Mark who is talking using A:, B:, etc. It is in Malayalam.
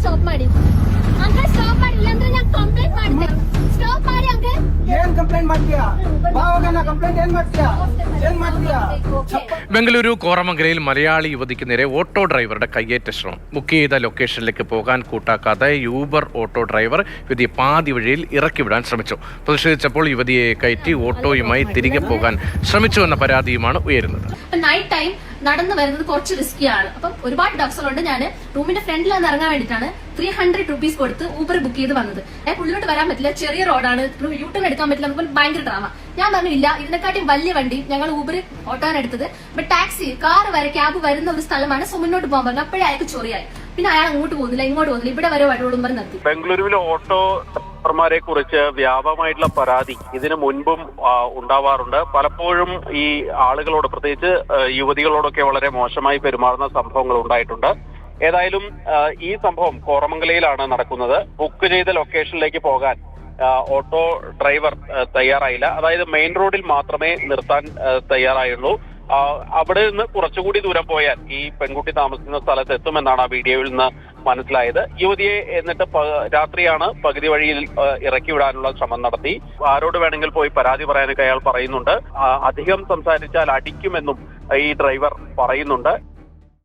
A: ಸ್ಟಾಪ್ ಮಾಡಿ ಅಂಕಲ್ ಸ್ಟಾಪ್ ಮಾಡಿ ಇಲ್ಲಾಂದ್ರೆ ನಾನು ಕಂಪ್ಲೇಂಟ್ ಮಾಡ್ತೀನಿ ಸ್ಟಾಪ್ ಮಾಡಿ ಅಂಕಲ್
B: ಏನ್ ಕಂಪ್ಲೇಂಟ್ ಮಾಡ್ತೀಯಾ ಬಾವಾಗ ನಾ ಕಂಪ್ಲೇಂಟ್ ಏನ್ ಮಾಡ್ತೀಯಾ ಏನ್ ಮಾಡ್ತೀಯಾ
C: ബംഗളൂരു കോറമംഗലയിൽ മലയാളി യുവതിക്ക് നേരെ ഓട്ടോ ഡ്രൈവറുടെ കയ്യേറ്റ ശ്രമം ബുക്ക് ചെയ്ത ലൊക്കേഷനിലേക്ക് പോകാൻ കൂട്ടാക്കാതെ യൂബർ ഓട്ടോ ഡ്രൈവർ യുവതിയെ പാതി വഴിയിൽ ഇറക്കിവിടാൻ ശ്രമിച്ചു പ്രതിഷേധിച്ചപ്പോൾ യുവതിയെ കയറ്റി ഓട്ടോയുമായി തിരികെ പോകാൻ ശ്രമിച്ചു എന്ന പരാതിയുമാണ് ഉയരുന്നത്
A: നൈറ്റ് ടൈം നടന്നു വരുന്നത് കുറച്ച് റിസ്കിയാണ് അപ്പം ഒരുപാട് ഡോക്സുകളുണ്ട് ഞാൻ റൂമിന്റെ ഫ്രണ്ടിൽ നിന്ന് ഇറങ്ങാൻ വേണ്ടിയിട്ടാണ് ത്രീ ഹൺഡ്രഡ് റുപ്പീസ് കൊടുത്ത് ഊബർ ബുക്ക് ചെയ്ത് വന്നത്. ഞാൻ ഉള്ളിലോട്ട് വരാൻ പറ്റില്ല. ചെറിയ റോഡാണ് യൂ ടേൺ എടുക്കാൻ പറ്റില്ല. നമുക്ക് ഭയങ്കര ഡ്രാമ ഞാൻ പറഞ്ഞില്ല. ഇതിനെക്കാട്ടി വലിയ വണ്ടി. ഞങ്ങൾ ഊബർ ഓട്ടോയാണ് എടുത്തത്. ബട്ട് ടാക്സി കാർ വരെ ക്യാബ് വരുന്ന ഒരു സ്ഥലമാണ് സോ മുന്നോട്ട് പോകാൻ പറഞ്ഞു അപ്പോഴേ അയാൾക്ക് ചൊറിയായി. പിന്നെ അയാൾ അങ്ങോട്ട് പോകുന്നില്ല ഇങ്ങോട്ട് പോകുന്നില്ല. ഇവിടെ വരെ വഴിയോടും പറഞ്ഞ് നിർത്തി.
D: ബംഗളൂരുവിൽ ഓട്ടോ ഡ്രൈവർമാരെ കുറിച്ച് വ്യാപകമായിട്ടുള്ള പരാതി ഇതിനു മുൻപും ഉണ്ടാവാറുണ്ട്. പലപ്പോഴും ഈ ആളുകളോട് പ്രത്യേകിച്ച് യുവതികളോടൊക്കെ വളരെ മോശമായി പെരുമാറുന്ന സംഭവങ്ങൾ ഉണ്ടായിട്ടുണ്ട്. ഏതായാലും ഈ സംഭവം കോറമംഗലയിലാണ് നടക്കുന്നത്. ബുക്ക് ചെയ്ത ലൊക്കേഷനിലേക്ക് പോകാൻ ഓട്ടോ ഡ്രൈവർ തയ്യാറായില്ല. അതായത് മെയിൻ റോഡിൽ മാത്രമേ നിർത്താൻ തയ്യാറായുള്ളൂ. അവിടെ നിന്ന് കുറച്ചുകൂടി ദൂരം പോയാൽ ഈ പെൺകുട്ടി താമസിക്കുന്ന സ്ഥലത്ത് എത്തുമെന്നാണ് ആ വീഡിയോയിൽ നിന്ന് മനസ്സിലായത്. യുവതിയെ എന്നിട്ട് രാത്രിയാണ് പകുതി വഴിയിൽ ഇറക്കി വിടാനുള്ള ശ്രമം നടത്തി. ആരോട് വേണമെങ്കിൽ പോയി പരാതി പറയാനൊക്കെ അയാൾ പറയുന്നുണ്ട്. അധികം സംസാരിച്ചാൽ അടിക്കുമെന്നും ഈ ഡ്രൈവർ പറയുന്നുണ്ട്.